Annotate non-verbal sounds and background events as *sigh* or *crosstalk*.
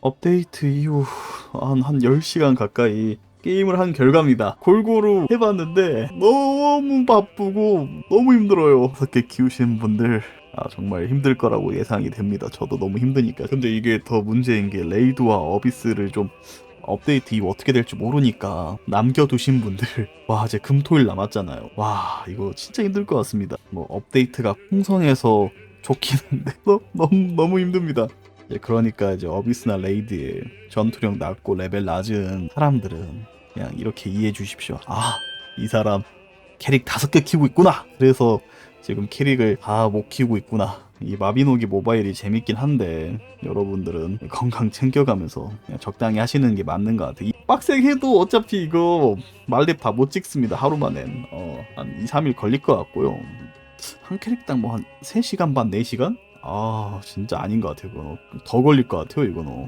업데이트 이후 한, 한 10시간 가까이 게임을 한 결과입니다. 골고루 해봤는데 너무 바쁘고 너무 힘들어요. 다섯 개 키우시는 분들 아 정말 힘들 거라고 예상이 됩니다. 저도 너무 힘드니까. 근데 이게 더 문제인 게 레이드와 어비스를 좀 업데이트 이후 어떻게 될지 모르니까 남겨두신 분들 와 이제 금토일 남았잖아요. 와 이거 진짜 힘들 것 같습니다. 뭐 업데이트가 풍성해서 좋긴 한데 *laughs* 너, 너무 너무 힘듭니다. 이제 그러니까 이제 어비스나 레이드에 전투력 낮고 레벨 낮은 사람들은 그냥 이렇게 이해해 주십시오. 아, 이 사람 캐릭 다섯 개 키우고 있구나. 그래서 지금 캐릭을 다 못 키우고 있구나. 이 마비노기 모바일이 재밌긴 한데 여러분들은 건강 챙겨가면서 그냥 적당히 하시는 게 맞는 것 같아요. 이 빡세게 해도 어차피 이거 말렙 다 못 찍습니다. 하루만엔. 어, 한 2, 3일 걸릴 것 같고요. 한 캐릭당 뭐 한 3시간 반, 4시간? 아 진짜 아닌 것 같아요 이거. 더 걸릴 것 같아요 이거는